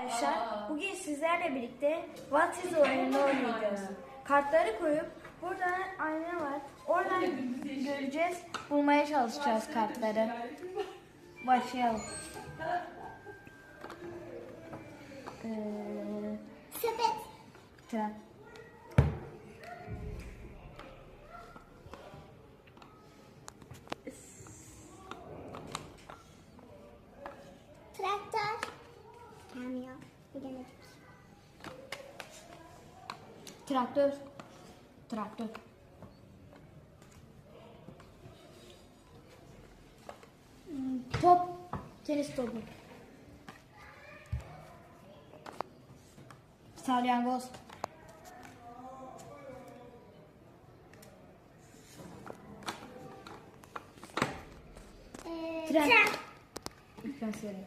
Arkadaşlar bugün sizlerle birlikte What is oyununu oynayacağız. Kartları koyup burada ayna var. Oradan göreceğiz. Bulmaya çalışacağız kartları. Başlayalım. Ee, Sepet. tren. Kamyon. Bilemedim. Traktör. Traktör. Hmm, Top. Tenis topu. Salyangoz. Ee, Tren. tren. Ben söyleyeyim.